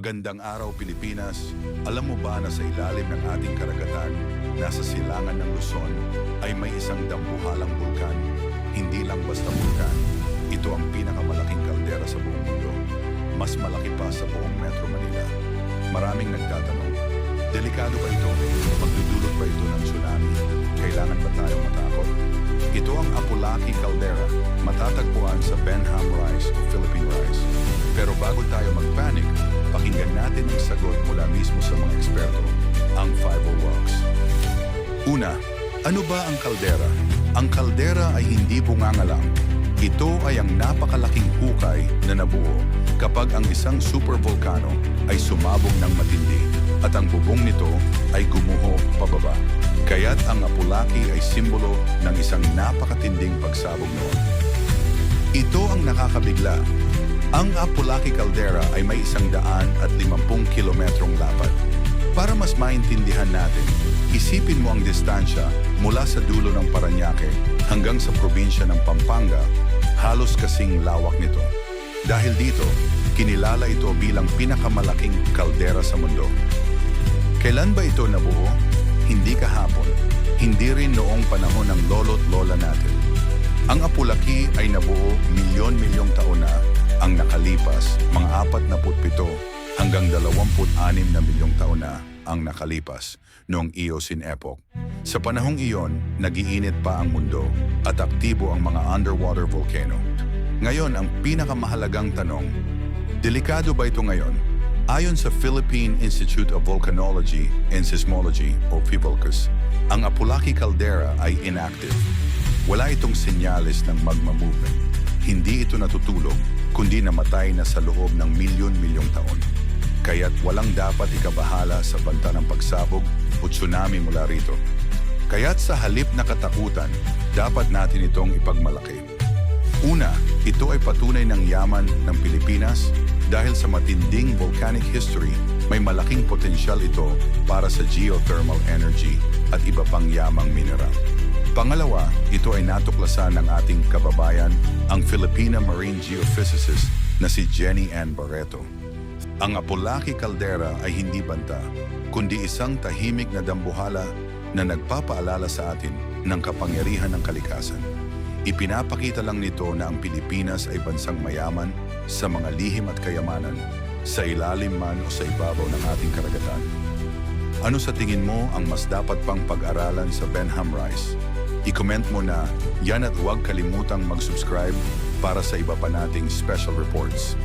Gandang araw Pilipinas, alam mo ba na sa ilalim ng ating karagatan, nasa silangan ng Luzon, ay may isang dambuhalang bulkan. Hindi lang basta bulkan, ito ang pinakamalaking kaldera sa buong mundo. Mas malaki pa sa buong Metro Manila. Maraming nagtatanong, delikado ba ito? Magdudulot ba ito ng tsunami? Kailangan ba tayong matakot? Ito ang Apulaki Caldera, matatagpuan sa Benham Rise o Philippine Rise. Pero bago tayo magpanik, pakinggan natin ang sagot mula mismo sa mga eksperto, ang 5 Rocks. Una, ano ba ang kaldera? Ang kaldera ay hindi bunganga lang. Ito ay ang napakalaking hukay na nabuo kapag ang isang supervolcano ay sumabog ng matindi at ang bubong nito ay gumuho pababa. Kaya't ang Apulaki ay simbolo ng isang napakatinding pagsabog noon. Ito ang nakakabigla. Ang Apulaki Caldera ay may isang daan at limampung kilometrong lapad. Para mas maintindihan natin, isipin mo ang distansya mula sa dulo ng Paranaque hanggang sa probinsya ng Pampanga, halos kasing lawak nito. Dahil dito, kinilala ito bilang pinakamalaking kaldera sa mundo. Kailan ba ito nabuo? Hindi kahapon. Hindi rin noong panahon ng lolo't lola natin. Ang Apulaki ay nabuo milyon-milyong taon na ang nakalipas, mga 47 hanggang 26 na milyong taon na ang nakalipas noong Eocene epoch. Sa panahong iyon, nagiinit pa ang mundo at aktibo ang mga underwater volcano. Ngayon, ang pinakamahalagang tanong, delikado ba ito ngayon? Ayon sa Philippine Institute of Volcanology and Seismology o PHIVOLCAS, ang Apulaki Caldera ay inactive. Wala itong senyales ng magma movement. Hindi ito natutulog, kundi namatay na sa loob ng milyon-milyong taon. Kaya't walang dapat ikabahala sa banta ng pagsabog o tsunami mula rito. Kaya't sa halip na katakutan, dapat natin itong ipagmalaki. Una, ito ay patunay ng yaman ng Pilipinas dahil sa matinding volcanic history, may malaking potensyal ito para sa geothermal energy at iba pang yamang mineral. Pangalawa, ito ay natuklasan ng ating kababayan, ang Filipina marine geophysicist na si Jenny Ann Barreto. Ang Apolaki Caldera ay hindi banta, kundi isang tahimik na dambuhala na nagpapaalala sa atin ng kapangyarihan ng kalikasan. Ipinapakita lang nito na ang Pilipinas ay bansang mayaman sa mga lihim at kayamanan, sa ilalim man o sa ibabaw ng ating karagatan. Ano sa tingin mo ang mas dapat pang pag-aralan sa Benham Rice? I-comment mo na yan at huwag kalimutang mag-subscribe para sa iba pa nating special reports.